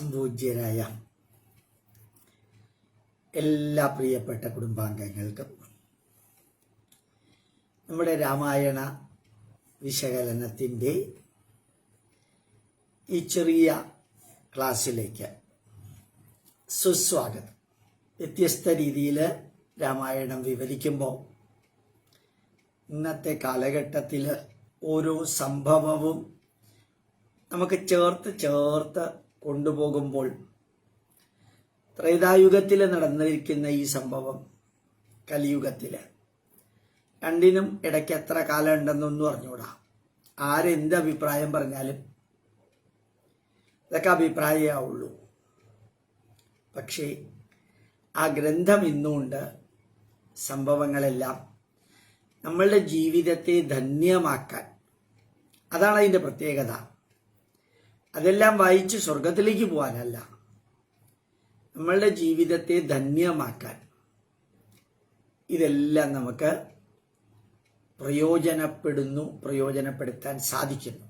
സംപൂജ്യരായ എല്ലാ പ്രിയപ്പെട്ട കുടുംബാംഗങ്ങൾക്കും നമ്മുടെ രാമായണ വിശകലനത്തിന്റെ ഈ ചെറിയ ക്ലാസ്സിലേക്ക് സുസ്വാഗതം. വ്യത്യസ്ത രീതിയിൽ രാമായണം വിവരിക്കുമ്പോൾ ഇന്നത്തെ കാലഘട്ടത്തിൽ ഓരോ സംഭവവും നമുക്ക് ചേർത്ത് ചേർത്ത് കൊണ്ടുപോകുമ്പോൾ ത്രേതായുഗത്തിൽ നടന്നിരിക്കുന്ന ഈ സംഭവം കലിയുഗത്തിൽ രണ്ടിനും ഇടയ്ക്ക് എത്ര കാലം ഉണ്ടെന്നൊന്നും അറിഞ്ഞൂടാ. ആരെന്ത് അഭിപ്രായം പറഞ്ഞാലും ഇതൊക്കെ അഭിപ്രായമാവുള്ളൂ പക്ഷേ ആ ഗ്രന്ഥം ഇന്നുകൊണ്ട് സംഭവങ്ങളെല്ലാം നമ്മളുടെ ജീവിതത്തെ ധന്യമാക്കാൻ. അതാണ് അതിന്റെ പ്രത്യേകത. അതെല്ലാം വായിച്ച് സ്വർഗത്തിലേക്ക് പോകാനല്ല നമ്മളുടെ ജീവിതത്തെ ധന്യമാക്കാൻ ഇതെല്ലാം നമുക്ക് പ്രയോജനപ്പെടുന്നു പ്രയോജനപ്പെടുത്താൻ സാധിക്കുന്നു.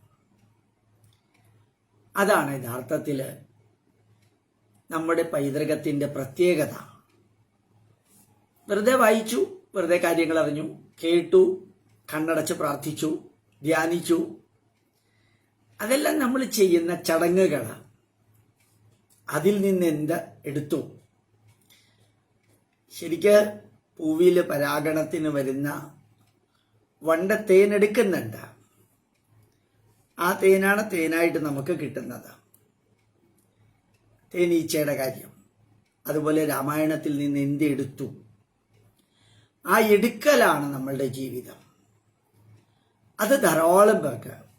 അതാണ് യഥാർത്ഥത്തിൽ നമ്മുടെ പൈതൃകത്തിന്റെ പ്രത്യേകത. വെറുതെ വായിച്ചു വെറുതെ കാര്യങ്ങൾ അറിഞ്ഞു കേട്ടു കണ്ണടച്ച് പ്രാർത്ഥിച്ചു ധ്യാനിച്ചു അതെല്ലാം നമ്മൾ ചെയ്യുന്ന ചടങ്ങുകളാണ് അതിൽ നിന്ന് എന്ത് എടുത്തു? ശരിക്ക് പൂവിൽ പരാഗണത്തിന് വരുന്ന വണ്ട തേൻ എടുക്കുന്നുണ്ട് ആ തേനാണ് തേനായിട്ട് നമുക്ക് കിട്ടുന്നത്. തേനീച്ചയുടെ കാര്യം. അതുപോലെ രാമായണത്തിൽ നിന്ന് എന്ത് എടുത്തു? ആ എടുക്കലാണ് നമ്മളുടെ ജീവിതം. അത് ധാരാളം പേർക്ക്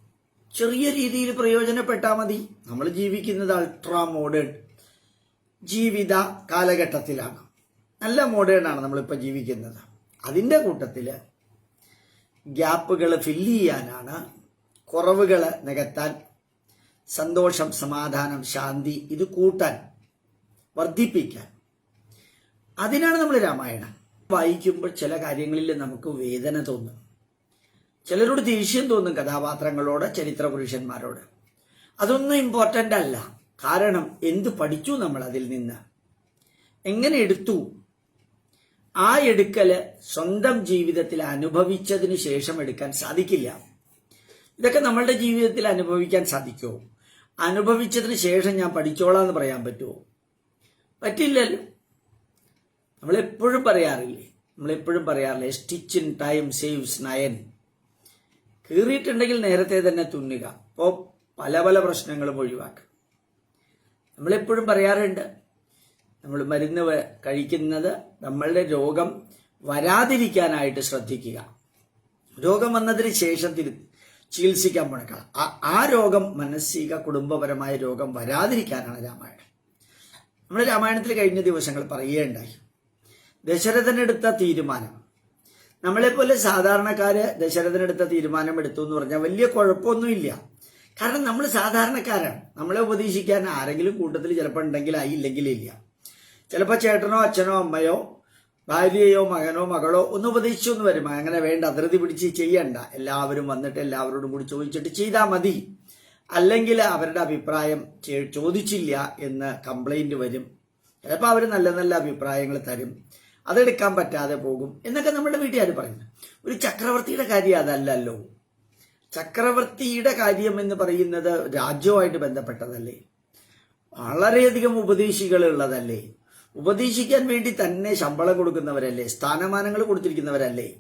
ചെറിയ രീതിയിൽ പ്രയോജനപ്പെട്ടാൽ മതി. നമ്മൾ ജീവിക്കുന്നത് അൾട്രാ മോഡേൺ ജീവിത കാലഘട്ടത്തിലാണ് നല്ല മോഡേൺ ആണ് നമ്മളിപ്പോൾ ജീവിക്കുന്നത്. അതിന്റെ കൂട്ടത്തിൽ ഗ്യാപ്പുകൾ ഫില്ല് ചെയ്യാനാണ് കുറവുകൾ നികത്താൻ സന്തോഷം സമാധാനം ശാന്തി ഇത് കൂട്ടാൻ വർദ്ധിപ്പിക്കാൻ. അതിനാണ് നമ്മൾ രാമായണം. വായിക്കുമ്പോൾ ചില കാര്യങ്ങളിൽ നമുക്ക് വേദന തോന്നും. ചിലരോട് ദേഷ്യം തോന്നും കഥാപാത്രങ്ങളോട് ചരിത്ര പുരുഷന്മാരോട് അതൊന്നും ഇമ്പോർട്ടന്റ് അല്ല. കാരണം എന്ത് പഠിച്ചു നമ്മൾ അതിൽ നിന്ന്? എങ്ങനെ എടുത്തു? ആ എടുക്കൽ സ്വന്തം ജീവിതത്തിൽ അനുഭവിച്ചതിന് ശേഷം എടുക്കാൻ സാധിക്കില്ല. ഇതൊക്കെ നമ്മളുടെ ജീവിതത്തിൽ അനുഭവിക്കാൻ സാധിക്കുമോ അനുഭവിച്ചതിന് ശേഷം ഞാൻ പഠിച്ചോളാം എന്ന് പറയാൻ പറ്റുമോ പറ്റില്ലല്ലോ. നമ്മളെപ്പോഴും പറയാറില്ലേ? നമ്മളെപ്പോഴും പറയാറില്ലേ stitch in time saves nine കീറിയിട്ടുണ്ടെങ്കിൽ നേരത്തെ തന്നെ തുന്നുക. അപ്പോൾ പല പല പ്രശ്നങ്ങളും ഒഴിവാക്കുക. നമ്മളെപ്പോഴും പറയാറുണ്ട് നമ്മൾ മരുന്ന് കഴിക്കുന്നത് നമ്മളുടെ രോഗം വരാതിരിക്കാനായിട്ട് ശ്രദ്ധിക്കുക. രോഗം വന്നതിന് ശേഷം തിരു ചികിത്സിക്കാൻ ആ- ആ രോഗം മാനസിക കുടുംബപരമായ രോഗം വരാതിരിക്കാനാണ് രാമായണം. നമ്മൾ രാമായണത്തിൽ കഴിഞ്ഞ ദിവസങ്ങൾ പറയുകയുണ്ടായി. ദശരഥനെടുത്ത തീരുമാനം. നമ്മളെപ്പോലെ സാധാരണക്കാര് ദശരഥനെടുത്ത തീരുമാനം എടുത്തു എന്ന് പറഞ്ഞാൽ വലിയ കുഴപ്പമൊന്നുമില്ല കാരണം നമ്മൾ സാധാരണക്കാരാണ്. നമ്മളെ ഉപദേശിക്കാൻ ആരെങ്കിലും കൂട്ടത്തിൽ ചിലപ്പോൾ ഉണ്ടെങ്കിൽ ആയില്ലെങ്കിൽ ഇല്ല. ചിലപ്പോൾ ചേട്ടനോ അച്ഛനോ അമ്മയോ ഭാര്യയോ മകനോ മകളോ ഒന്ന് ഉപദേശിച്ചു എന്ന് വരും. അങ്ങനെ വേണ്ട അതിർത്തി പിടിച്ച് ചെയ്യണ്ട. എല്ലാവരും വന്നിട്ട് എല്ലാവരോടും കൂടി ചോദിച്ചിട്ട് ചെയ്താൽ മതി. അല്ലെങ്കിൽ അവരുടെ അഭിപ്രായം ചോദിച്ചില്ല എന്ന് കംപ്ലൈന്റ് വരും. ചിലപ്പോൾ അവർ നല്ല നല്ല അഭിപ്രായങ്ങൾ തരും. അതെടുക്കാൻ പറ്റാതെ പോകും എന്നൊക്കെ നമ്മുടെ വീട്ടുകാർ പറയുന്നത് ഒരു ചക്രവർത്തിയുടെ കാര്യം അതല്ലല്ലോ. ചക്രവർത്തിയുടെ കാര്യം എന്ന് പറയുന്നത് രാജ്യവുമായിട്ട് ബന്ധപ്പെട്ടതല്ലേ? വളരെയധികം ഉപദേശികൾ ഉള്ളതല്ലേ ഉപദേശിക്കാൻ വേണ്ടി തന്നെ ശമ്പളം കൊടുക്കുന്നവരല്ലേ? സ്ഥാനമാനങ്ങൾ കൊടുത്തിരിക്കുന്നവരല്ലേ?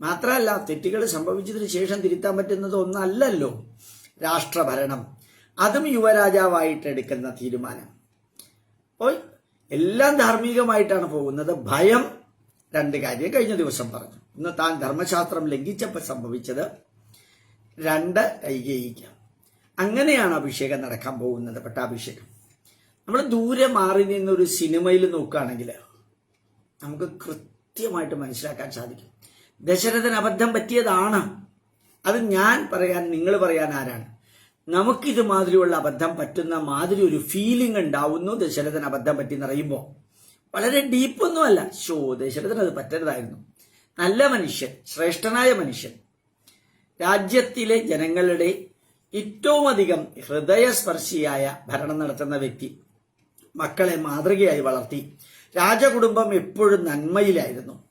മാത്രമല്ല തെറ്റുകൾ സംഭവിച്ചതിന് ശേഷം തിരുത്താൻ പറ്റുന്നത് ഒന്നല്ലല്ലോ. രാഷ്ട്രഭരണം. അതും യുവരാജാവായിട്ട് എടുക്കുന്ന തീരുമാനം. അപ്പോൾ എല്ലാം ധാർമ്മികമായിട്ടാണ് പോകുന്നത്. ഭയം രണ്ട് കാര്യം കഴിഞ്ഞ ദിവസം പറഞ്ഞു. ഇന്ന് താൻ ധർമ്മശാസ്ത്രം ലംഘിച്ചപ്പോൾ സംഭവിച്ചത് രണ്ട് കൈകേയിക്കാം. അങ്ങനെയാണ് അഭിഷേകം നടക്കാൻ പോകുന്നത് പട്ടാഭിഷേകം. നമ്മൾ ദൂരെ മാറി നിന്നൊരു സിനിമയിൽ നോക്കുകയാണെങ്കിൽ നമുക്ക് കൃത്യമായിട്ട് മനസ്സിലാക്കാൻ സാധിക്കും. ദശരഥന് അബദ്ധം പറ്റിയതാണ്. അത് ഞാൻ പറയാൻ നിങ്ങൾ പറയാൻ ആരാണ്? നമുക്കിത് മാതിരിയുള്ള അബദ്ധം പറ്റുന്ന മാതിരി ഒരു ഫീലിംഗ് ഉണ്ടാവുന്നു ദശരഥൻ അബദ്ധം പറ്റി എന്നറിയുമ്പോൾ വളരെ ഡീപ്പൊന്നുമല്ല ഷോ ദശരഥൻ അത് പറ്റരുതായിരുന്നു. നല്ല മനുഷ്യൻ ശ്രേഷ്ഠനായ മനുഷ്യൻ. രാജ്യത്തിലെ ജനങ്ങളുടെ ഏറ്റവും അധികം ഹൃദയസ്പർശിയായ ഭരണം നടത്തുന്ന വ്യക്തി. മക്കളെ മാതൃകയായി വളർത്തി. രാജകുടുംബം എപ്പോഴും നന്മയിലായിരുന്നു.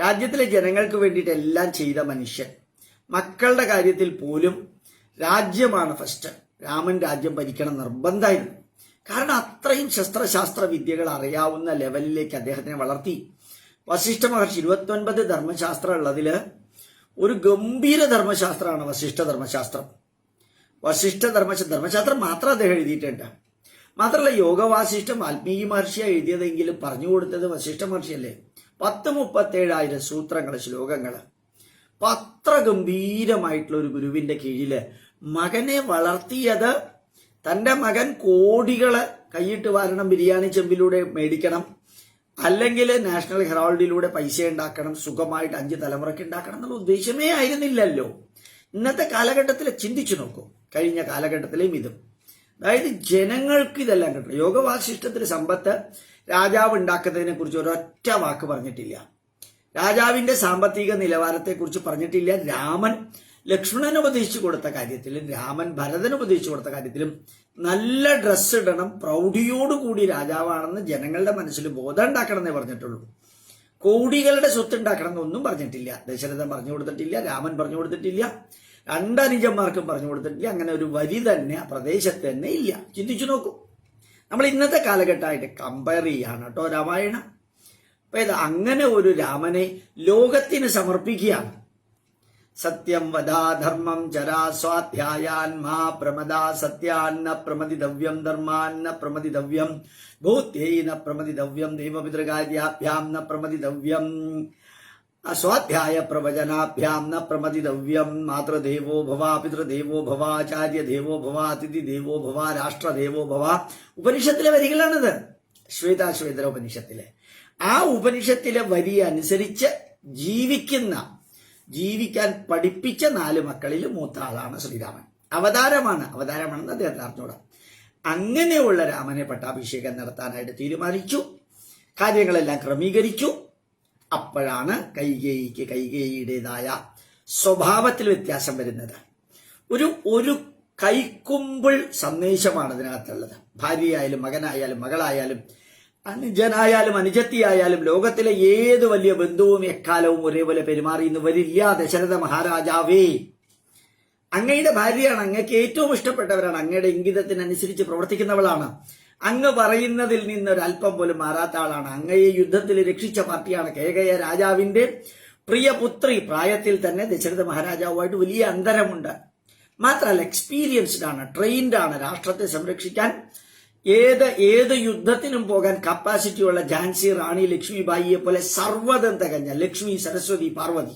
രാജ്യത്തിലെ ജനങ്ങൾക്ക് വേണ്ടിയിട്ട് എല്ലാം ചെയ്ത മനുഷ്യൻ. മക്കളുടെ കാര്യത്തിൽ പോലും രാജ്യമാണ് ഫസ്റ്റ് രാമൻ രാജ്യം ഭരിക്കണം നിർബന്ധമായിരുന്നു. കാരണം അത്രയും ശസ്ത്രശാസ്ത്ര വിദ്യകൾ അറിയാവുന്ന ലെവലിലേക്ക് അദ്ദേഹത്തിനെ വളർത്തി. വശിഷ്ഠ മഹർഷി ഇരുപത്തൊൻപത് ധർമ്മശാസ്ത്രം ഉള്ളതിൽ ഒരു ഗംഭീര ധർമ്മശാസ്ത്രമാണ് വശിഷ്ഠ ധർമ്മശാസ്ത്രം. വശിഷ്ഠ ധർമ്മ ധർമ്മശാസ്ത്രം മാത്രം അദ്ദേഹം എഴുതിയിട്ടുണ്ട്. മാത്രമല്ല യോഗവാസിഷ്ഠം വാൽമീകി മഹർഷിയാണ് എഴുതിയതെങ്കിലും പറഞ്ഞു കൊടുത്തത് വശിഷ്ഠ മഹർഷിയല്ലേ? പത്ത് മുപ്പത്തേഴായിരം സൂത്രങ്ങൾ ശ്ലോകങ്ങൾ. അപ്പൊ അത്ര ഗംഭീരമായിട്ടുള്ള ഒരു ഗുരുവിന്റെ കീഴിൽ മകനെ വളർത്തിയത് തന്റെ മകൻ കോടികൾ കൈയിട്ട് വാരണം ബിരിയാണി ചെമ്പിലൂടെ മേടിക്കണം. അല്ലെങ്കിൽ നാഷണൽ ഹെറാൾഡിലൂടെ പൈസ ഉണ്ടാക്കണം സുഖമായിട്ട് അഞ്ച് തലമുറയ്ക്ക് ഉണ്ടാക്കണം എന്നുള്ള ഉദ്ദേശമേ ആയിരുന്നില്ലല്ലോ. ഇന്നത്തെ കാലഘട്ടത്തിൽ ചിന്തിച്ചു നോക്കൂ. കഴിഞ്ഞ കാലഘട്ടത്തിലെയും ഇതും. അതായത് ജനങ്ങൾക്ക് ഇതെല്ലാം കിട്ടണം. യോഗവാസിഷ്ടത്തിന് സമ്പത്ത് രാജാവ് ഉണ്ടാക്കുന്നതിനെ കുറിച്ച് ഒരൊറ്റ വാക്ക് പറഞ്ഞിട്ടില്ല. രാജാവിന്റെ സാമ്പത്തിക നിലവാരത്തെക്കുറിച്ച് പറഞ്ഞിട്ടില്ല. രാമൻ ലക്ഷ്മണന് ഉപദേശിച്ചു കൊടുത്ത കാര്യത്തിലും രാമൻ ഭരതൻ ഉപദേശിച്ചു കൊടുത്ത കാര്യത്തിലും നല്ല ഡ്രസ്സ് ഇടണം പ്രൗഢിയോടുകൂടി രാജാവാണെന്ന് ജനങ്ങളുടെ മനസ്സിൽ ബോധം ഉണ്ടാക്കണം എന്നേ പറഞ്ഞിട്ടുള്ളൂ. കോടികളുടെ സ്വത്ത് ഉണ്ടാക്കണം എന്നൊന്നും പറഞ്ഞിട്ടില്ല. ദശരഥൻ പറഞ്ഞു കൊടുത്തിട്ടില്ല രാമൻ പറഞ്ഞു കൊടുത്തിട്ടില്ല രണ്ടനുജന്മാർക്കും പറഞ്ഞു കൊടുത്തിട്ടില്ല അങ്ങനെ ഒരു വരി തന്നെ പ്രദേശത്ത് തന്നെ ഇല്ല. ചിന്തിച്ചു നോക്കൂ. നമ്മൾ ഇന്നത്തെ കാലഘട്ടമായിട്ട് കമ്പയർ ചെയ്യാണ് കേട്ടോ രാമായണം. അപ്പൊ ഇത് അങ്ങനെ ഒരു രാമനെ ലോകത്തിന് സമർപ്പിക്കുകയാണ്. സത്യം വദാ ധർമ്മം ചരാ സ്വാധ്യായാൻ മാ പ്രമദാ സത്യാന്ന പ്രമതിതവ്യം ധർമാന്ന പ്രമതിതവ്യം ഭൂത്യൈന പ്രമതിതവ്യം ദൈവപിതൃകാര്യാഭ്യാം ന പ്രമതിതവ്യം അസ്വാധ്യായ പ്രവചനാഭ്യാം ന പ്രമതിതവ്യം മാതൃദേവോ ഭവ പിതൃദേവോ ഭവ ആചാര്യദേവോ ഭവ അതിഥി ദേവോ ഭവ രാഷ്ട്രദേവോ ഭവ ഉപനിഷത്തിലെ വരികളാണിത്. ശ്വേതാശ്വേതര ഉപനിഷത്തിലെ. ആ ഉപനിഷത്തിലെ വരി അനുസരിച്ച് ജീവിക്കുന്ന ജീവിക്കാൻ പഠിപ്പിച്ച നാല് മക്കളിൽ മൂത്ത ആളാണ് ശ്രീരാമൻ. അവതാരമാണ്. അവതാരമാണെന്ന് അദ്ദേഹത്തിന് അറിഞ്ഞൂടാ. അങ്ങനെയുള്ള രാമനെ പട്ടാഭിഷേകം നടത്താനായിട്ട് തീരുമാനിച്ചു. കാര്യങ്ങളെല്ലാം ക്രമീകരിച്ചു. അപ്പോഴാണ് കൈകേയിക്ക് കൈകേയിയുടേതായ സ്വഭാവത്തിൽ വ്യത്യാസം വരുന്നത്. ഒരു ഒരു കൈക്കുമ്പിൾ സന്ദേശമാണ് ഇതിനകത്തുള്ളത് ഭാര്യയായാലും മകനായാലും മകളായാലും അനുജനായാലും അനുജത്തിയായാലും ലോകത്തിലെ ഏത് വലിയ ബന്ധുവും എക്കാലവും ഒരേപോലെ പെരുമാറി എന്ന് വരില്ല ദശരഥ മഹാരാജാവേ. അങ്ങയുടെ ഭാര്യയാണ് അങ്ങക്ക് ഏറ്റവും ഇഷ്ടപ്പെട്ടവരാണ് അങ്ങയുടെ ഇംഗിതത്തിനനുസരിച്ച് പ്രവർത്തിക്കുന്നവളാണ്. അങ്ങ് പറയുന്നതിൽ നിന്ന് ഒരല്പം പോലും മാറാത്ത ആളാണ്. അങ്ങയെ യുദ്ധത്തിൽ രക്ഷിച്ച പാർട്ടിയാണ് കേകയ രാജാവിന്റെ പ്രിയപുത്രി പ്രായത്തിൽ തന്നെ ദശരഥ മഹാരാജാവുമായിട്ട് വലിയ അന്തരമുണ്ട്. മാത്രമല്ല എക്സ്പീരിയൻസ്ഡ് ആണ് ട്രെയിൻഡ് ആണ്. രാഷ്ട്രത്തെ സംരക്ഷിക്കാൻ ഏത് ഏത് യുദ്ധത്തിനും പോകാൻ കപ്പാസിറ്റി ഉള്ള ഝാൻസി റാണി ലക്ഷ്മിബായിയെ പോലെ സർവതം തികഞ്ഞ ലക്ഷ്മി സരസ്വതി പാർവതി.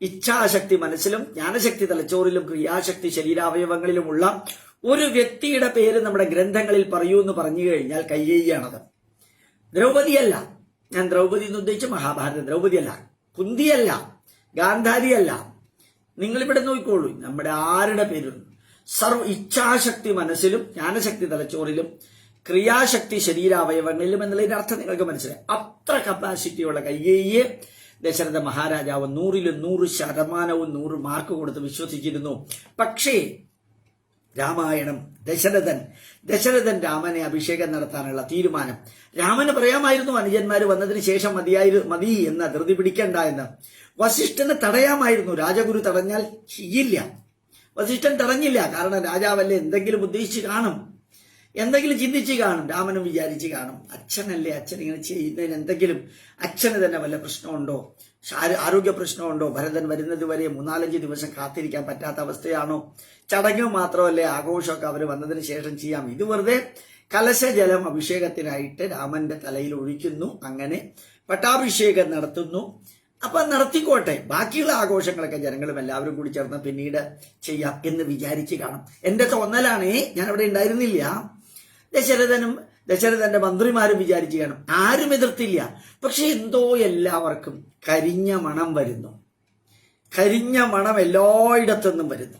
ഇച്ഛാശക്തി മനസ്സിലും ജ്ഞാനശക്തി തലച്ചോറിലും ക്രിയാശക്തി ശരീരാവയവങ്ങളിലുമുള്ള ഒരു വ്യക്തിയുടെ പേര് നമ്മുടെ ഗ്രന്ഥങ്ങളിൽ പറയൂ എന്ന് പറഞ്ഞു കഴിഞ്ഞാൽ കയ്യേയാണത് ദ്രൗപതിയല്ല. ഞാൻ ദ്രൗപതി എന്ന് ഉദ്ദേശിച്ച മഹാഭാരത. ദ്രൗപതിയല്ല. കുന്തിയല്ല. ഗാന്ധാരിയല്ല. നിങ്ങളിവിടെ നോക്കിക്കോളൂ. നമ്മുടെ ആരുടെ പേരും സർവ ഇച്ഛാശക്തി മനസ്സിലും ജ്ഞാനശക്തി തലച്ചോറിലും ക്രിയാശക്തി ശരീരാവയവങ്ങളിലും എന്നുള്ളതിന്റെ അർത്ഥം നിങ്ങൾക്ക് മനസ്സിലായി. അത്ര കപ്പാസിറ്റിയുള്ള കയ്യേയെ ദശരഥ മഹാരാജാവ് നൂറിലും നൂറ് ശതമാനവും നൂറ് മാർക്ക് കൊടുത്ത് വിശ്വസിച്ചിരുന്നു. പക്ഷേ രാമായണം ദശരഥൻ ദശരഥൻ രാമനെ അഭിഷേകം നടത്താനുള്ള തീരുമാനം. രാമന് പറയാമായിരുന്നു അനുജന്മാര് വന്നതിന് ശേഷം മതിയായിരു മതി എന്ന് ധൃതി പിടിക്കണ്ട എന്ന്. വസിഷ്ഠന് തടയാമായിരുന്നു. രാജഗുരു തടഞ്ഞാൽ ചെയ്യില്ല. വസിഷ്ഠൻ തടഞ്ഞില്ല. കാരണം രാജാവല്ലേ എന്തെങ്കിലും ഉദ്ദേശിച്ച് കാണും. എന്തെങ്കിലും ചിന്തിച്ച് കാണും. രാമനും വിചാരിച്ച് കാണും. അച്ഛനല്ലേ അച്ഛൻ ഇങ്ങനെ ചെയ്യുന്നതിന് എന്തെങ്കിലും അച്ഛന് തന്നെ വല്ല പ്രശ്നമുണ്ടോ? ആരോഗ്യ പ്രശ്നമുണ്ടോ? ഭരതൻ വരുന്നത് വരെ മൂന്നാലഞ്ച് ദിവസം കാത്തിരിക്കാൻ പറ്റാത്ത അവസ്ഥയാണോ? ചടങ്ങ് മാത്രമല്ലേ ആഘോഷമൊക്കെ അവർ വന്നതിന് ശേഷം ചെയ്യാം. ഇത് വെറുതെ കലശജലം അഭിഷേകത്തിനായിട്ട് രാമന്റെ തലയിൽ ഒഴിക്കുന്നു. അങ്ങനെ പട്ടാഭിഷേകം നടത്തുന്നു. അപ്പൊ നടത്തിക്കോട്ടെ. ബാക്കിയുള്ള ആഘോഷങ്ങളൊക്കെ ജനങ്ങളും എല്ലാവരും കൂടി ചേർന്ന് പിന്നീട് ചെയ്യാം എന്ന് വിചാരിച്ച് കാണും. എന്റെ തോന്നലാണേ ഞാൻ അവിടെ ഉണ്ടായിരുന്നില്ല. ദശരഥനും ദശരഥന്റെ മന്ത്രിമാരും വിചാരിച്ച് കാണും. ആരും എതിർത്തില്ല. പക്ഷെ എന്തോ എല്ലാവർക്കും കരിഞ്ഞ മണം വരുന്നു. കരിഞ്ഞ മണം എല്ലായിടത്തുനിന്നും വരുന്നു.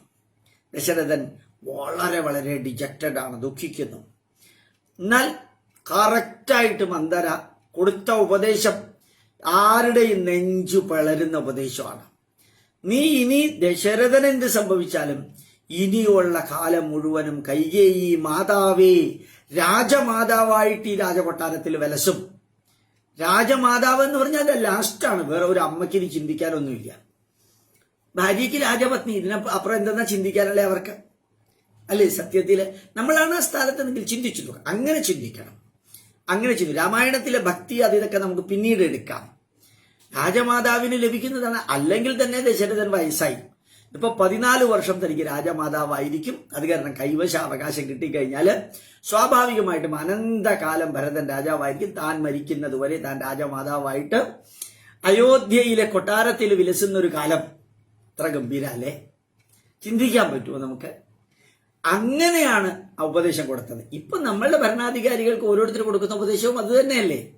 ദശരഥൻ വളരെ വളരെ ഡിജക്റ്റഡ് ആണ് ദുഃഖിക്കുന്നു. എന്നാൽ കറക്റ്റായിട്ട് മന്ദര കൊടുത്ത ഉപദേശം ആരുടെയും നെഞ്ചു പിളരുന്ന ഉപദേശമാണ്. നീ ഇനി ദശരഥൻ എന്ത് സംഭവിച്ചാലും ഇനിയുള്ള കാലം മുഴുവനും കൈകേയി മാതാവേ രാജമാതാവായിട്ട് ഈ രാജകൊട്ടാരത്തിൽ വിലസും. രാജമാതാവ് എന്ന് പറഞ്ഞാൽ അത് ലാസ്റ്റാണ്. വേറെ ഒരു അമ്മയ്ക്ക് ഇനി ചിന്തിക്കാനൊന്നുമില്ല. ഭാര്യയ്ക്ക് രാജപത്നി ഇതിനെ അപ്പുറം എന്തെന്നാ ചിന്തിക്കാനല്ലേ അവർക്ക്? അല്ലേ സത്യത്തിൽ നമ്മളാണ് ആ സ്ഥാനത്തെങ്കിൽ ചിന്തിച്ചു അങ്ങനെ ചിന്തിക്കണം. അങ്ങനെ ചിന്തി രാമായണത്തിലെ ഭക്തി അത് ഇതൊക്കെ നമുക്ക് പിന്നീട് എടുക്കാം. രാജമാതാവിന് ലഭിക്കുന്നതാണ്. അല്ലെങ്കിൽ തന്നെ ദശരഥൻ വയസ്സായി. ഇപ്പൊ പതിനാല് വർഷം തനിക്ക് രാജമാതാവായിരിക്കും. അത് കാരണം കൈവശ അവകാശം കിട്ടിക്കഴിഞ്ഞാൽ സ്വാഭാവികമായിട്ടും അനന്തകാലം ഭരതൻ രാജാവായിരിക്കും. താൻ മരിക്കുന്നത് വരെ താൻ രാജമാതാവായിട്ട് അയോധ്യയിലെ കൊട്ടാരത്തിൽ വിലസുന്ന ഒരു കാലം. അത്ര ഗംഭീര അല്ലേ? ചിന്തിക്കാൻ പറ്റുമോ നമുക്ക്? അങ്ങനെയാണ് ഉപദേശം കൊടുത്തത്. ഇപ്പൊ നമ്മളുടെ ഭരണാധികാരികൾക്ക് ഓരോരുത്തർ കൊടുക്കുന്ന ഉപദേശവും അത് തന്നെയല്ലേ?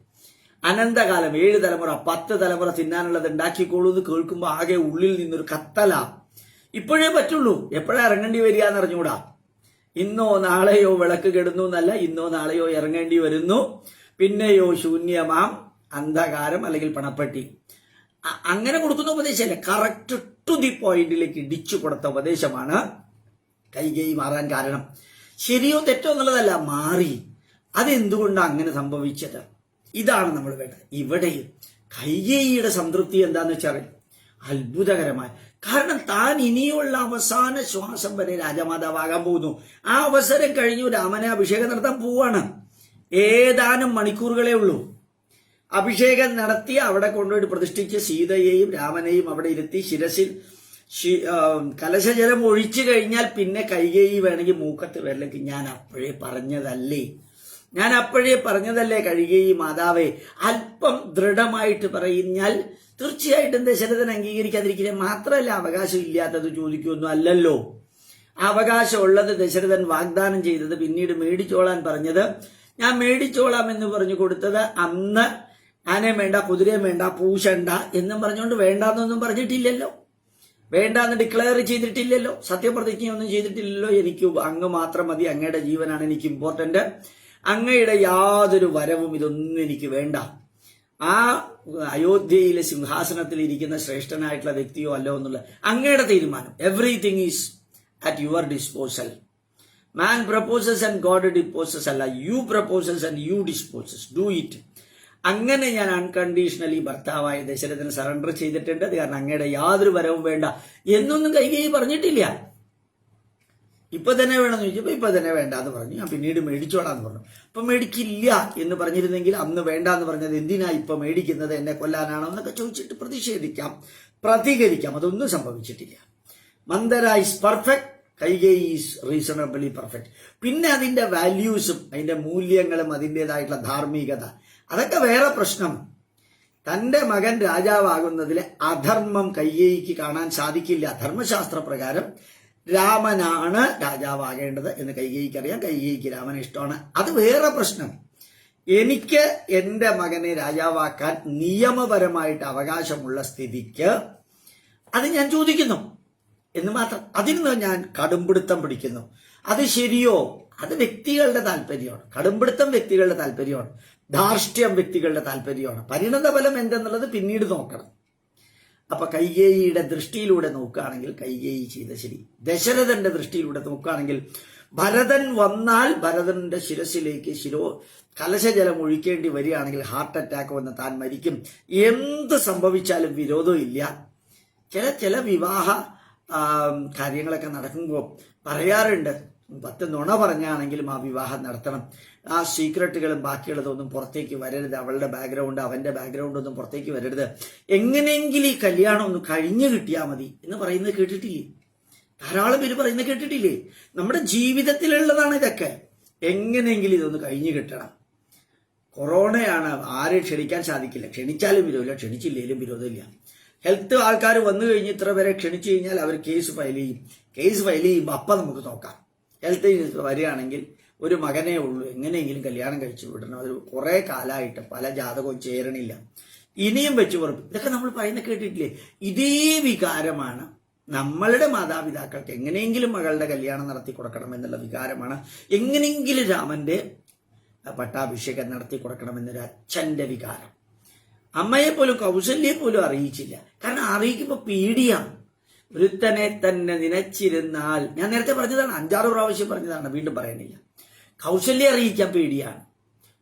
അനന്തകാലം ഏഴ് തലമുറ പത്ത് തലമുറ തിന്നാനുള്ളത് ഉണ്ടാക്കിക്കോളൂ എന്ന് കേൾക്കുമ്പോൾ ആകെ ഉള്ളിൽ നിന്നൊരു കത്തല. ഇപ്പോഴേ പറ്റുള്ളൂ. എപ്പോഴാ ഇറങ്ങേണ്ടി വരിക എന്ന് അറിഞ്ഞുകൂടാ ഇന്നോ നാളെയോ വിളക്ക് കെടുന്നു എന്നല്ല ഇന്നോ നാളെയോ ഇറങ്ങേണ്ടി വരുന്നു. പിന്നെയോ ശൂന്യമാം അന്ധകാരം അല്ലെങ്കിൽ പണപ്പെട്ടി. അങ്ങനെ കൊടുക്കുന്ന ഉപദേശമല്ല? കറക്റ്റ് ടു ദി പോയിന്റിലേക്ക് ഇടിച്ചു കൊടുത്ത ഉപദേശമാണ് കൈകൈ മാറാൻ കാരണം. ശരിയോ തെറ്റോ എന്നുള്ളതല്ല മാറി. അതെന്തുകൊണ്ടാണ് അങ്ങനെ സംഭവിച്ചത്? ഇതാണ് നമ്മൾ വേണ്ടത്. ഇവിടെയും കൈകേയിയുടെ സംതൃപ്തി എന്താന്ന് വെച്ചാൽ അത്ഭുതകരമായ. കാരണം താൻ ഇനിയുള്ള അവസാന ശ്വാസം വരെ രാജമാതാവാകാൻ പോകുന്നു. ആ അവസരം കഴിഞ്ഞു രാമനെ അഭിഷേകം നടത്താൻ പോവാണ്. ഏതാനും മണിക്കൂറുകളേ ഉള്ളൂ. അഭിഷേകം നടത്തി അവിടെ കൊണ്ടുപോയി പ്രതിഷ്ഠിച്ച് സീതയെയും രാമനെയും അവിടെ ഇരുത്തി ശിരസിൽ കലശജലം ഒഴിച്ചു കഴിഞ്ഞാൽ പിന്നെ കൈകേയി വേണമെങ്കിൽ മൂക്കത്ത് വരലേക്ക് ഞാൻ അപ്പോഴേ പറഞ്ഞതല്ലേ? ഞാൻ അപ്പോഴേ പറഞ്ഞതല്ലേ കഴുകേയി മാതാവേ? അല്പം ദൃഢമായിട്ട് പറയുന്നാൽ തീർച്ചയായിട്ടും ദശരഥൻ അംഗീകരിക്കാതിരിക്കില്ല. മാത്രമല്ല അവകാശം ഇല്ലാത്തത് ചോദിക്കുമൊന്നും അല്ലല്ലോ. അവകാശമുള്ളത് ദശരഥൻ വാഗ്ദാനം ചെയ്തത് പിന്നീട് മേടിച്ചോളാൻ പറഞ്ഞത്. ഞാൻ മേടിച്ചോളാം എന്ന് പറഞ്ഞു കൊടുത്തത് അന്ന് ആനയും വേണ്ട കുതിരയും വേണ്ട പൂശണ്ട എന്നും പറഞ്ഞുകൊണ്ട് വേണ്ടാന്നൊന്നും പറഞ്ഞിട്ടില്ലല്ലോ. വേണ്ടാന്ന് ഡിക്ലെയർ ചെയ്തിട്ടില്ലല്ലോ. സത്യപ്രതിജ്ഞയൊന്നും ചെയ്തിട്ടില്ലല്ലോ. എനിക്ക് അങ്ങ് മാത്രം മതി. അങ്ങയുടെ ജീവനാണ് എനിക്ക് ഇമ്പോർട്ടന്റ് അങ്ങയുടെ യാതൊരു വരവും ഇതൊന്നും എനിക്ക് വേണ്ട. ആ അയോധ്യയിലെ സിംഹാസനത്തിൽ ഇരിക്കുന്ന ശ്രേഷ്ഠനായിട്ടുള്ള വ്യക്തിയോ അല്ലോ എന്നുള്ള അങ്ങയുടെ തീരുമാനം. Everything is at your disposal man proposes and God disposes അല്ല you proposes and you disposes do it അങ്ങനെ ഞാൻ അൺകണ്ടീഷണലി ഭർത്താവായ ദശരഥന് സറണ്ടർ ചെയ്തിട്ടുണ്ട്. കാരണം അങ്ങയുടെ യാതൊരു വരവും വേണ്ട എന്നൊന്നും കൈകൈ പറഞ്ഞിട്ടില്ല. ഇപ്പൊ തന്നെ വേണമെന്ന് ചോദിച്ചപ്പോ ഇപ്പൊ തന്നെ വേണ്ട എന്ന് പറഞ്ഞു. ഞാൻ പിന്നീട് മേടിച്ചോളാന്ന് പറഞ്ഞു. ഇപ്പൊ മേടിക്കില്ല എന്ന് പറഞ്ഞിരുന്നെങ്കിൽ അന്ന് വേണ്ട എന്ന് പറഞ്ഞത് എന്തിനാ ഇപ്പൊ മേടിക്കുന്നത്? എന്നെ കൊല്ലാനാണോ എന്നൊക്കെ ചോദിച്ചിട്ട് പ്രതിഷേധിക്കാം. പ്രതികരിക്കാം. അതൊന്നും സംഭവിച്ചിട്ടില്ല. മന്ദര ഈസ് പെർഫെക്റ്റ് കൈകൈ ഈസ് റീസണബിളി പെർഫെക്റ്റ് പിന്നെ അതിന്റെ വാല്യൂസും അതിന്റെ മൂല്യങ്ങളും അതിന്റെതായിട്ടുള്ള ധാർമ്മികത. അതൊക്കെ വേറെ പ്രശ്നം. തന്റെ മകൻ രാജാവാകുന്നതിലെ അധർമ്മം കൈകൈക്ക് കാണാൻ സാധിക്കില്ല. ധർമ്മശാസ്ത്ര പ്രകാരം രാമനാണ് രാജാവാകേണ്ടത് എന്ന് കൈകേയിക്ക് അറിയാം കൈകേയിക്ക് രാമനെ ഇഷ്ടമാണ്. അത് വേറെ പ്രശ്നം. എനിക്ക് എന്റെ മകനെ രാജാവാക്കാൻ നിയമപരമായിട്ട് അവകാശമുള്ള സ്ഥിതിക്ക് അത് ഞാൻ ചോദിക്കുന്നു. എന്ന് മാത്രം. അതിന് ഞാൻ കടുംപിടുത്തം പിടിക്കുന്നു. അത് ശരിയോ? അത് വ്യക്തികളുടെ താല്പര്യമാണ്. കടുംപിടുത്തം വ്യക്തികളുടെ താല്പര്യമാണ്. ധാർഷ്ട്യം വ്യക്തികളുടെ താല്പര്യമാണ്. പരിണത ഫലം എന്തെന്നുള്ളത് പിന്നീട് നോക്കണം. അപ്പൊ കൈകേയിയുടെ ദൃഷ്ടിയിലൂടെ നോക്കുകയാണെങ്കിൽ കൈകേയി ചെയ്ത ശരി. ദശരഥന്റെ ദൃഷ്ടിയിലൂടെ നോക്കുകയാണെങ്കിൽ ഭരതൻ വന്നാൽ ഭരതന്റെ ശിരസിലേക്ക് ശിരോ കലശജലം ഒഴിക്കേണ്ടി വരികയാണെങ്കിൽ ഹാർട്ട് അറ്റാക്ക് വന്ന് താൻ മരിക്കും. എന്ത് സംഭവിച്ചാലും വിരോധമില്ല ചില ചില വിവാഹ കാര്യങ്ങളൊക്കെ നടക്കുമ്പോൾ പറയാറുണ്ട്. പത്ത് നുണ പറഞ്ഞാണെങ്കിലും ആ വിവാഹം നടത്തണം. ആ സീക്രട്ടുകളും ബാക്കിയുള്ളതൊന്നും പുറത്തേക്ക് വരരുത്. അവളുടെ ബാക്ക്ഗ്രൗണ്ട് അവന്റെ ബാക്ക്ഗ്രൗണ്ട് ഒന്നും പുറത്തേക്ക് വരരുത്. എങ്ങനെയെങ്കിലും ഈ കല്യാണം ഒന്ന് കഴിഞ്ഞു കിട്ടിയാൽ മതി എന്ന് പറയുന്നത് കേട്ടിട്ടില്ലേ? ധാരാളം പേര് പറയുന്നത് കേട്ടിട്ടില്ലേ? നമ്മുടെ ജീവിതത്തിലുള്ളതാണ് ഇതൊക്കെ. എങ്ങനെയെങ്കിലും ഇതൊന്ന് കഴിഞ്ഞു കിട്ടണം. കൊറോണയാണ് ആരെയും ക്ഷണിക്കാൻ സാധിക്കില്ല. ക്ഷണിച്ചാലും വിരോധമില്ല ക്ഷണിച്ചില്ലേലും വിരോധമില്ല. ഹെൽത്ത് ആൾക്കാർ വന്നു കഴിഞ്ഞ് ഇത്ര പേരെ ക്ഷണിച്ചു കഴിഞ്ഞാൽ അവർ കേസ് ഫയൽ ചെയ്യും. കേസ് ഫയൽ ചെയ്യുമ്പോൾ അപ്പം നമുക്ക് നോക്കാം. ഹെൽത്ത് ഇൻഷുറൻസ് വരികയാണെങ്കിൽ ഒരു മകനേ ഉള്ളൂ. എങ്ങനെയെങ്കിലും കല്യാണം കഴിച്ചു വിടണം. അത് കുറേ കാലമായിട്ട് പല ജാതകവും ചേരണില്ല. ഇനിയും വെച്ച് പുറപ്പ്. ഇതൊക്കെ നമ്മൾ പറയുന്ന കേട്ടിട്ടില്ലേ? ഇതേ വികാരമാണ് നമ്മളുടെ മാതാപിതാക്കൾക്ക് എങ്ങനെയെങ്കിലും മകളുടെ കല്യാണം നടത്തി കൊടുക്കണം എന്നുള്ള വികാരമാണ്. എങ്ങനെയെങ്കിലും രാമന്റെ പട്ടാഭിഷേകം നടത്തി കൊടുക്കണമെന്നൊരു അച്ഛന്റെ വികാരം. അമ്മയെ പോലും കൗസല്യെ പോലും അറിയിച്ചില്ല. കാരണം അറിയിക്കുമ്പോൾ പേടിയാണ്. ഒരുത്തനെ തന്നെ നനച്ചിരുന്നാൽ ഞാൻ നേരത്തെ പറഞ്ഞതാണ് അഞ്ചാറ് പ്രാവശ്യം പറഞ്ഞതാണ് വീണ്ടും പറയണില്ല കൗശല്യം അറിയിക്കാൻ പേടിയാണ്.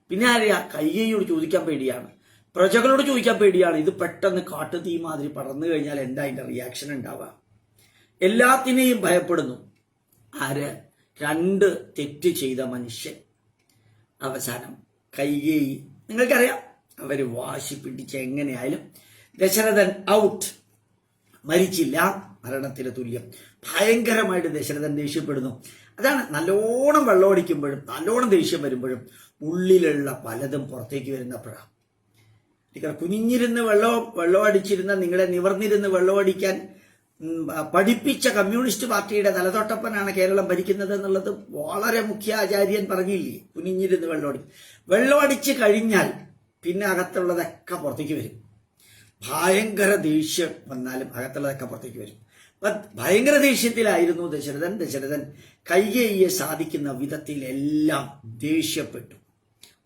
പിന്നെ അറിയാ കൈകയോട് ചോദിക്കാൻ പേടിയാണ്. പ്രജകളോട് ചോദിക്കാൻ പേടിയാണ്. ഇത് പെട്ടെന്ന് കാട്ടുതീ മാതിരി പടർന്നു കഴിഞ്ഞാൽ എന്താ അതിന്റെ റിയാക്ഷൻ ഉണ്ടാവുക? എല്ലാത്തിനെയും ഭയപ്പെടുന്നു. ആര്? രണ്ട് തെറ്റ് ചെയ്ത മനുഷ്യൻ. അവസാനം കൈകേയി നിങ്ങൾക്കറിയാം അവർ വാശി പിടിച്ച് എങ്ങനെയായാലും ദശരഥൻ ഔട്ട് മരിച്ചില്ല. മരണത്തിന് തുല്യം. ഭയങ്കരമായിട്ട് ദശരഥൻ ദേഷ്യപ്പെടുന്നു. അതാണ് നല്ലോണം വെള്ളമടിക്കുമ്പോഴും നല്ലോണം ദേഷ്യം വരുമ്പോഴും ഉള്ളിലുള്ള പലതും പുറത്തേക്ക് വരുന്നപ്പോഴാണ്. കുനിഞ്ഞിരുന്ന് വെള്ളം വെള്ളം അടിച്ചിരുന്ന നിങ്ങളെ നിവർന്നിരുന്ന് വെള്ളം അടിക്കാൻ പഠിപ്പിച്ച കമ്മ്യൂണിസ്റ്റ് പാർട്ടിയുടെ തലതൊട്ടപ്പനാണ് കേരളം ഭരിക്കുന്നത് എന്നുള്ളത് വളരെ മുഖ്യ ആചാര്യൻ പറഞ്ഞില്ലേ? കുനിഞ്ഞിരുന്ന് വെള്ളമടി വെള്ളമടിച്ച് കഴിഞ്ഞാൽ പിന്നെ അകത്തുള്ളതൊക്കെ പുറത്തേക്ക് വരും. ഭയങ്കര ദേഷ്യം വന്നാലും അകത്തുള്ളതൊക്കെ പുറത്തേക്ക് വരും. ഭയങ്കര ദേഷ്യത്തിലായിരുന്നു ദശരഥൻ. ദശരഥൻ കൈകേയെ സാധിക്കുന്ന വിധത്തിലെല്ലാം ദേഷ്യപ്പെട്ടു.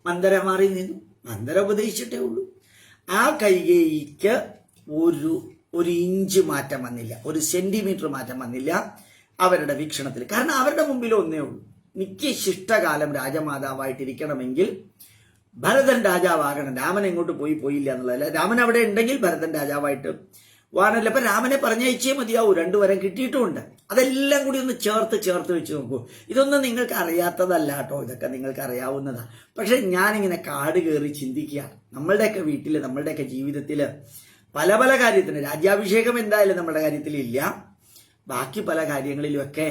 മന്ദര മാറി നിന്നു. മന്ദര ഉപദേശിച്ചിട്ടേ ഉള്ളൂ. ആ കൈകേയിക്ക് ഒരു ഒരു ഇഞ്ച് മാറ്റം വന്നില്ല. ഒരു സെന്റിമീറ്റർ മാറ്റം വന്നില്ല അവരുടെ വീക്ഷണത്തിൽ. കാരണം അവരുടെ മുമ്പിൽ ഒന്നേ ഉള്ളൂ. മിക്ക ശിഷ്ടകാലം രാജമാതാവായിട്ടിരിക്കണമെങ്കിൽ ഭരതൻ രാജാവാകണം. രാമൻ എങ്ങോട്ട് പോയി? പോയില്ല എന്നുള്ളതല്ല രാമൻ അവിടെ ഉണ്ടെങ്കിൽ ഭരതൻ രാജാവായിട്ട് വാണല്ല അപ്പൊ രാമനെ പറഞ്ഞയച്ചേ മതിയാവൂ. രണ്ടുവരം കിട്ടിയിട്ടുമുണ്ട്. അതെല്ലാം കൂടി ഒന്ന് ചേർത്ത് ചേർത്ത് വെച്ച് നോക്കൂ. ഇതൊന്നും നിങ്ങൾക്ക് അറിയാത്തതല്ല കേട്ടോ. ഇതൊക്കെ നിങ്ങൾക്ക് അറിയാവുന്നതാണ് പക്ഷെ ഞാനിങ്ങനെ കാട് കയറി ചിന്തിക്കുക. നമ്മളുടെയൊക്കെ വീട്ടിൽ നമ്മളുടെയൊക്കെ ജീവിതത്തിൽ പല പല കാര്യത്തിന് രാജ്യാഭിഷേകം എന്തായാലും നമ്മുടെ കാര്യത്തിൽ ഇല്ല ബാക്കി പല കാര്യങ്ങളിലുമൊക്കെ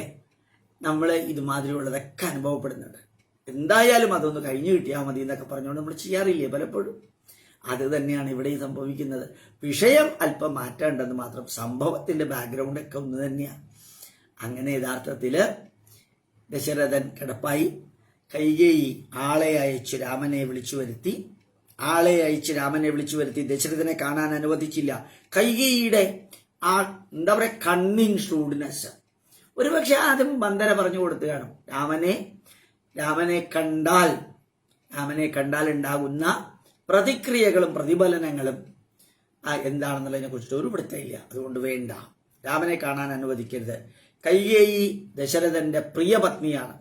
നമ്മൾ ഇതുമാതിരിയുള്ളതൊക്കെ അനുഭവപ്പെടുന്നുണ്ട്. എന്തായാലും അതൊന്ന് കഴിഞ്ഞു കിട്ടിയാൽ മതി എന്നൊക്കെ പറഞ്ഞുകൊണ്ട് നമ്മൾ ചെയ്യാറില്ലേ പലപ്പോഴും? അത് തന്നെയാണ് ഇവിടെയും സംഭവിക്കുന്നത്. വിഷയം അല്പം മാറ്റേണ്ടെന്ന് മാത്രം സംഭവത്തിന്റെ ബാക്ക്ഗ്രൗണ്ട് ഒക്കെ ഒന്ന് തന്നെയാണ് അങ്ങനെ യഥാർത്ഥത്തിൽ ദശരഥൻ കിടപ്പായി. കൈകേയി ആളെ അയച്ച് രാമനെ വിളിച്ചു വരുത്തി. ആളെ അയച്ച് രാമനെ വിളിച്ചു വരുത്തി. ദശരഥനെ കാണാൻ അനുവദിച്ചില്ല. കൈകേയിയുടെ ആ എന്താ പറയുക കണ്ണിങ് ഷൂഡ്നെസ് ഒരുപക്ഷെ ആദ്യം ബന്ധന പറഞ്ഞു കൊടുത്തു കാണും. രാമനെ രാമനെ കണ്ടാൽ രാമനെ കണ്ടാൽ ഉണ്ടാകുന്ന പ്രതിക്രിയകളും പ്രതിഫലനങ്ങളും എന്താണെന്നുള്ളതിനെ കുറിച്ചിട്ട് ഒരു പിടുത്തമില്ല. അതുകൊണ്ട് വേണ്ട. രാമനെ കാണാൻ അനുവദിക്കരുത്. കൈകേയി ദശരഥന്റെ പ്രിയ പത്നിയാണ്.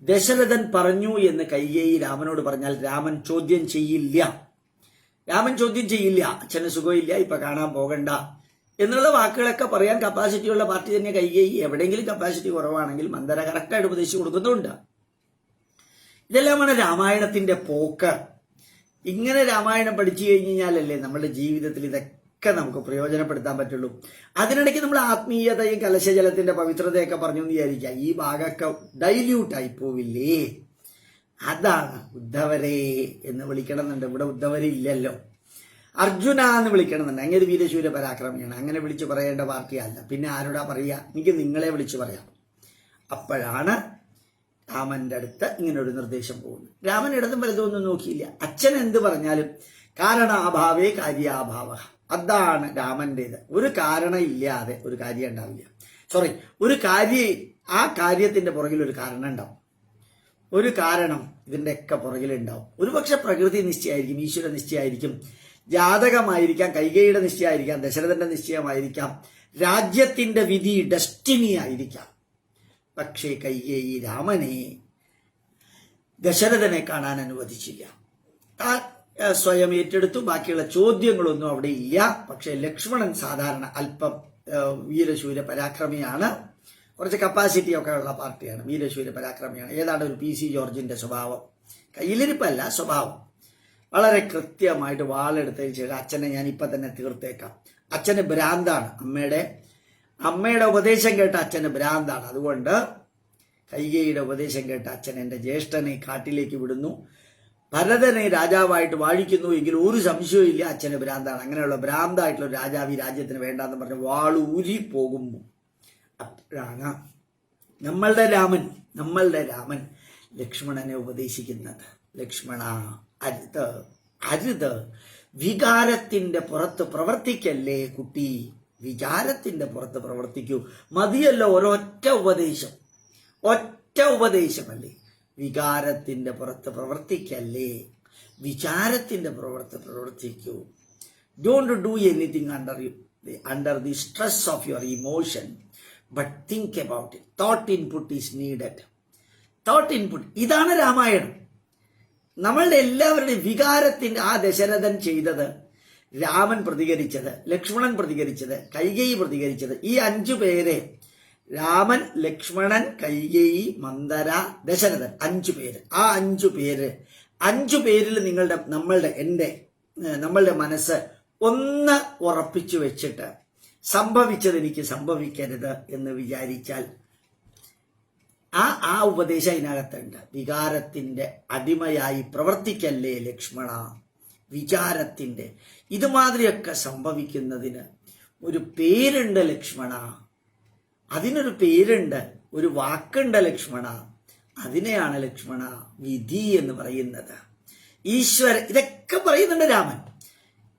ദശരഥൻ പറഞ്ഞു എന്ന് കൈകേയി രാമനോട് പറഞ്ഞാൽ രാമൻ ചോദ്യം ചെയ്യില്ല. രാമൻ ചോദ്യം ചെയ്യില്ല. അച്ഛന് സുഖമില്ല ഇപ്പൊ കാണാൻ പോകണ്ട എന്നുള്ള വാക്കുകളൊക്കെ പറയാൻ കപ്പാസിറ്റി ഉള്ള പാർട്ടി തന്നെ കൈകേയി എവിടെയെങ്കിലും കപ്പാസിറ്റി കുറവാണെങ്കിൽ മന്ദര കറക്റ്റായിട്ട് ഉപദേശിച്ചു കൊടുക്കുന്നുണ്ട്. ഇതെല്ലാമാണ് രാമായണത്തിന്റെ പോക്ക്. ഇങ്ങനെ രാമായണം പഠിച്ചു കഴിഞ്ഞ് കഴിഞ്ഞാലല്ലേ നമ്മുടെ ജീവിതത്തിൽ ഇതൊക്കെ നമുക്ക് പ്രയോജനപ്പെടുത്താൻ പറ്റുള്ളൂ. അതിനിടയ്ക്ക് നമ്മൾ ആത്മീയതയും കലശജലത്തിന്റെ പവിത്രതയൊക്കെ പറഞ്ഞു എന്ന് വിചാരിക്കുക. ഈ ഭാഗമൊക്കെ ഡൈല്യൂട്ട് ആയി പോവില്ലേ? അതാണ് ഉദ്ധവരെ എന്ന് വിളിക്കണമെന്നുണ്ട്. ഇവിടെ ഉദ്ധവരെ ഇല്ലല്ലോ. അർജുന എന്ന് വിളിക്കണമെന്നുണ്ട്. അങ്ങനെ വീരശൂര പരാക്രമിയാണ്. അങ്ങനെ വിളിച്ചു പറയേണ്ട പാർട്ടിയല്ല പിന്നെ ആരോടാ പറയുക? എനിക്ക് നിങ്ങളെ വിളിച്ചു പറയാം. അപ്പോഴാണ് രാമന്റെ അടുത്ത് ഇങ്ങനെ ഒരു നിർദ്ദേശം പോകുന്നു. രാമൻ ഇടതും വലതും ഒന്നും നോക്കിയില്ല. അച്ഛൻ എന്ത് പറഞ്ഞാലും കാരണാഭാവേ കാര്യാഭാവ. അതാണ് രാമന്റേത്. ഒരു കാരണം ഇല്ലാതെ ഒരു കാര്യം ഉണ്ടാവില്ല. സോറി ഒരു കാര്യ ആ കാര്യത്തിന്റെ പുറകിൽ ഒരു കാരണം ഉണ്ടാവും. ഒരു കാരണം ഇതിന്റെയൊക്കെ പുറകിലുണ്ടാവും ഒരുപക്ഷെ പ്രകൃതി നിശ്ചയമായിരിക്കും ഈശ്വര നിശ്ചയമായിരിക്കും ജാതകമായിരിക്കാം കൈകൈയുടെ നിശ്ചയമായിരിക്കാം ദശരഥന്റെ നിശ്ചയമായിരിക്കാം രാജ്യത്തിന്റെ വിധി ഡെസ്റ്റിനി ആയിരിക്കാം. പക്ഷേ ഈ രാമനെ ദശരഥനെ കാണാൻ അനുവദിച്ചില്ല. താൻ സ്വയം ഏറ്റെടുത്തു. ബാക്കിയുള്ള ചോദ്യങ്ങളൊന്നും അവിടെ ഇല്ല. പക്ഷേ ലക്ഷ്മണൻ സാധാരണ അല്പം വീരശൂര പരാക്രമിയാണ്. കുറച്ച് കപ്പാസിറ്റി ഒക്കെ ഉള്ള പാർട്ടിയാണ്. വീരശൂര പരാക്രമിയാണ്. ഏതാണ് ഒരു പി സി ജോർജിന്റെ സ്വഭാവം. കയ്യിലിരിപ്പല്ല സ്വഭാവം. വളരെ കൃത്യമായിട്ട് വാളെടുത്തതിന് ശേഷം അച്ഛനെ ഞാൻ ഇപ്പൊ തന്നെ തീർത്തേക്കാം. അച്ഛന് ഭ്രാന്താണ് അമ്മയുടെ അമ്മയുടെ ഉപദേശം കേട്ട അച്ഛന് ഭ്രാന്താണ്. അതുകൊണ്ട് കൈകേയിയുടെ ഉപദേശം കേട്ട അച്ഛൻ എന്റെ ജ്യേഷ്ഠനെ കാട്ടിലേക്ക് വിടുന്നു. ഭരതനെ രാജാവായിട്ട് വാഴിക്കുന്നു എങ്കിൽ ഒരു സംശയവും ഇല്ല അച്ഛന് ഭ്രാന്താണ്. അങ്ങനെയുള്ള ഭ്രാന്തായിട്ടുള്ള രാജാവ് ഈ രാജ്യത്തിന് വേണ്ടാന്ന് പറഞ്ഞ് വാളൂരി പോകുന്നു. അപ്പോഴാണ് നമ്മളുടെ രാമൻ നമ്മളുടെ രാമൻ ലക്ഷ്മണനെ ഉപദേശിക്കുന്നത്. ലക്ഷ്മണ അരുത് അരുത്. വികാരത്തിന്റെ പുറത്ത് പ്രവർത്തിക്കല്ലേ കുട്ടി? വിചാരത്തിന്റെ പുറത്ത് പ്രവർത്തിക്കൂ. മതിയല്ലോ ഒരൊറ്റ ഉപദേശം. ഒറ്റ ഉപദേശമല്ലേ? വികാരത്തിന്റെ പുറത്ത് പ്രവർത്തിക്കല്ലേ? വിചാരത്തിന്റെ പുറത്ത് പ്രവർത്തിക്കൂ. Don't do anything under under the stress of your emotion but think about it thought input is needed thought input ഇതാണ് രാമായണം. നമ്മളുടെ എല്ലാവരുടെയും വികാരത്തിന്റെ ആ ദശരഥൻ ചെയ്തത് രാമൻ പ്രതികരിച്ചത് ലക്ഷ്മണൻ പ്രതികരിച്ചത് കൈകേയി പ്രതികരിച്ചത്. ഈ അഞ്ചു പേരെ രാമൻ ലക്ഷ്മണൻ കൈകേയി മന്ദര ദശരഥൻ അഞ്ചു പേര്. ആ അഞ്ചു പേര് അഞ്ചു പേരിൽ നിങ്ങളുടെ നമ്മളുടെ എന്റെ നമ്മളുടെ മനസ്സ് ഒന്ന് ഉറപ്പിച്ചു വെച്ചിട്ട് സംഭവിച്ചത് എനിക്ക് സംഭവിക്കരുത് എന്ന് വിചാരിച്ചാൽ ആ ആ ഉപദേശം അതിനകത്തുണ്ട്. വികാരത്തിന്റെ അടിമയായി പ്രവർത്തിക്കല്ലേ ലക്ഷ്മണ? വിചാരത്തിന്റെ ഇതുമാതിരിയൊക്കെ സംഭവിക്കുന്നതിന് ഒരു പേരുണ്ട് ലക്ഷ്മണ. അതിനൊരു പേരുണ്ട് ഒരു വാക്കുണ്ട് ലക്ഷ്മണ. അതിനെയാണ് ലക്ഷ്മണ വിധി എന്ന് പറയുന്നത്. ഈശ്വര ഇതൊക്കെ പറയുന്നുണ്ട് രാമൻ.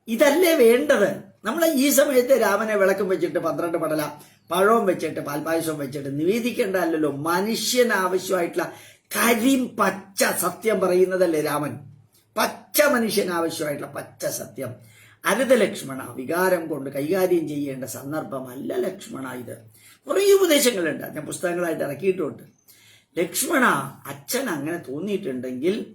ഇതല്ലേ വേണ്ടത്? നമ്മൾ ഈ സമയത്ത് രാമനെ വിളക്കും വെച്ചിട്ട് പന്ത്രണ്ട് പടല പഴവും വെച്ചിട്ട് പാൽപായസവും വെച്ചിട്ട് നിവേദിക്കേണ്ടതല്ലോ മനുഷ്യൻ ആവശ്യമായിട്ടുള്ള കരിം പച്ച സത്യം പറയുന്നതല്ലേ രാമൻ. പച്ച മനുഷ്യൻ ആവശ്യമായിട്ടുള്ള പച്ച സത്യം. അരുത് ലക്ഷ്മണ വികാരം കൊണ്ട് കൈകാര്യം ചെയ്യേണ്ട സന്ദർഭമല്ല ലക്ഷ്മണ ഇത്. കുറേ ഉപദേശങ്ങളുണ്ട്. ഞാൻ പുസ്തകങ്ങളായിട്ട് ഇറക്കിയിട്ടുണ്ട്. ലക്ഷ്മണ അച്ഛൻ അങ്ങനെ തോന്നിയിട്ടുണ്ടെങ്കിൽ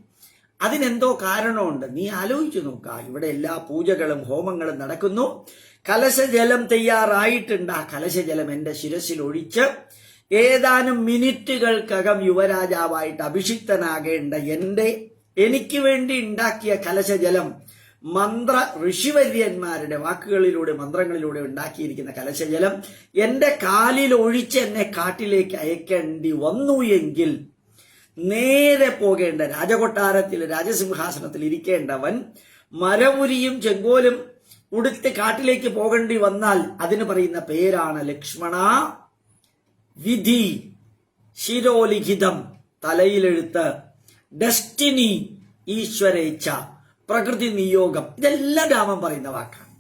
അതിനെന്തോ കാരണമുണ്ട്. നീ ആലോചിച്ചു നോക്ക. ഇവിടെ എല്ലാ പൂജകളും ഹോമങ്ങളും നടക്കുന്നു. കലശജലം തയ്യാറായിട്ടുണ്ട്. ആ കലശജലം എന്റെ ശിരസിൽ ഒഴിച്ച് ഏതാനും മിനിറ്റുകൾക്കകം യുവരാജാവായിട്ട് അഭിഷിക്തനാകേണ്ട എന്റെ എനിക്ക് വേണ്ടി ഉണ്ടാക്കിയ കലശജലം മന്ത്ര ഋഷിവര്യന്മാരുടെ വാക്കുകളിലൂടെ മന്ത്രങ്ങളിലൂടെ ഉണ്ടാക്കിയിരിക്കുന്ന കലശജലം എന്റെ കാലിൽ ഒഴിച്ച് എന്നെ കാട്ടിലേക്ക് അയക്കേണ്ടി വന്നു എങ്കിൽ നേരെ പോകേണ്ട രാജകൊട്ടാരത്തിൽ രാജസിംഹാസനത്തിൽ ഇരിക്കേണ്ടവൻ മരമുരിയും ചെങ്കോലും ഉടുത്ത് കാട്ടിലേക്ക് പോകേണ്ടി വന്നാൽ അതിന് പറയുന്ന പേരാണ് ലക്ഷ്മണ. വിധി ശിരോലിഖിതം തലയിലെഴുത്ത് ഡെസ്റ്റിനി ഈശ്വരേച്ഛ. പ്രകൃതി നിയോഗം ഇതെല്ലാം രാമൻ പറയുന്ന വാക്കാണ്.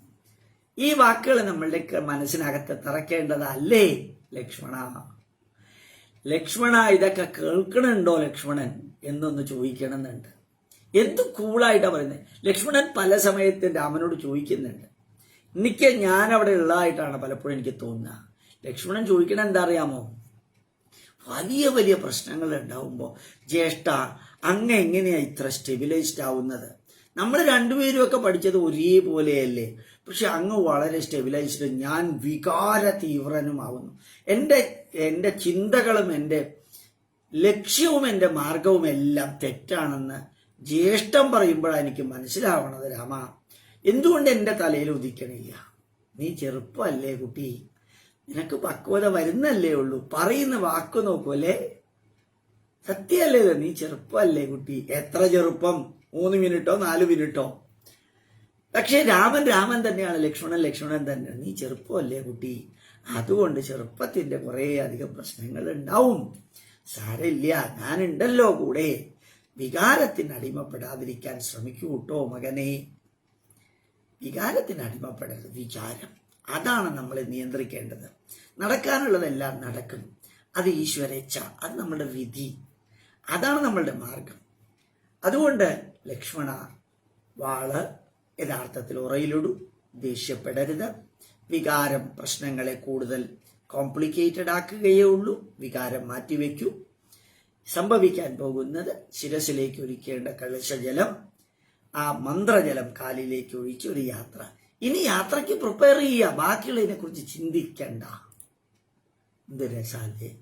ഈ വാക്കുകൾ നമ്മളുടെ മനസ്സിനകത്ത് തറക്കേണ്ടതല്ലേ ലക്ഷ്മണ. ലക്ഷ്മണ ഇതൊക്കെ കേൾക്കണുണ്ടോ ലക്ഷ്മണൻ? എന്നൊന്ന് ചോദിക്കണമെന്നുണ്ട്. എന്ത് കൂളായിട്ടാ പറയുന്നത് ലക്ഷ്മണൻ പല സമയത്ത് രാമനോട് ചോദിക്കുന്നുണ്ട്. എനിക്ക് ഞാൻ അവിടെ ഉള്ളതായിട്ടാണ് പലപ്പോഴും എനിക്ക് തോന്നുക. ലക്ഷ്മണൻ ചോദിക്കണ എന്താ അറിയാമോ? വലിയ വലിയ പ്രശ്നങ്ങൾ ഉണ്ടാവുമ്പോൾ ജ്യേഷ്ഠ അങ്ങ് എങ്ങനെയാ ഇത്ര സ്റ്റെബിലൈസ്ഡ് ആവുന്നത്? നമ്മൾ രണ്ടുപേരും ഒക്കെ പഠിച്ചത് ഒരേപോലെയല്ലേ? പക്ഷെ അങ്ങ് വളരെ സ്റ്റെബിലൈസ്ഡ് ഞാൻ വികാര തീവ്രനുമാവുന്നു എന്റെ എന്റെ ചിന്തകളും എന്റെ ലക്ഷ്യവും എന്റെ മാർഗവും എല്ലാം തെറ്റാണെന്ന് ജ്യേഷ്ഠം പറയുമ്പോഴാണ് എനിക്ക് മനസ്സിലാവണത് രാമ. എന്തുകൊണ്ട് എന്റെ തലയിൽ ഉദിക്കണില്ല? നീ ചെറുപ്പമല്ലേ കുട്ടി. നിനക്ക് പക്വത വരുന്നല്ലേ ഉള്ളൂ. പറയുന്ന വാക്ക് നോക്കുമല്ലേ സത്യമല്ലേ നീ ചെറുപ്പമല്ലേ കുട്ടി. എത്ര ചെറുപ്പം? മൂന്ന് മിനിറ്റോ നാല് മിനിറ്റോ? പക്ഷേ രാമൻ രാമൻ തന്നെയാണ് ലക്ഷ്മണൻ ലക്ഷ്മണൻ തന്നെ. നീ ചെറുപ്പമല്ലേ കുട്ടി. അതുകൊണ്ട് ചെറുപ്പത്തിന്റെ കുറേ അധികം പ്രശ്നങ്ങൾ ഉണ്ടാവും സാരമില്ല ഞാനുണ്ടല്ലോ കൂടെ. വികാരത്തിന് അടിമപ്പെടാതിരിക്കാൻ ശ്രമിക്കൂ കേട്ടോ മകനെ. വികാരത്തിന് അടിമപ്പെടരുത് വിചാരം. അതാണ് നമ്മൾ നിയന്ത്രിക്കേണ്ടത്. നടക്കാനുള്ളതെല്ലാം നടക്കും. അത് ഈശ്വരേച്ഛ അത് നമ്മുടെ വിധി. അതാണ് നമ്മളുടെ മാർഗം. അതുകൊണ്ട് ലക്ഷ്മണ വാൾ യഥാർത്ഥത്തിൽ ഉറയിലിടൂ ദേഷ്യപ്പെടരുത്. വികാരം പ്രശ്നങ്ങളെ കൂടുതൽ കോംപ്ലിക്കേറ്റഡ് ആക്കുകയേ ഉള്ളൂ. വികാരം മാറ്റിവെക്കൂ. സംഭവിക്കാൻ പോകുന്നത് ശിരസിലേക്ക് ഒഴിക്കേണ്ട കലശജലം ആ മന്ത്രജലം കാലിലേക്ക് ഒഴിച്ച് ഒരു യാത്ര. ഇനി യാത്രയ്ക്ക് പ്രിപ്പയർ ചെയ്യുക. ബാക്കിയുള്ളതിനെ കുറിച്ച് ചിന്തിക്കണ്ട. എന്ത് രസാലേ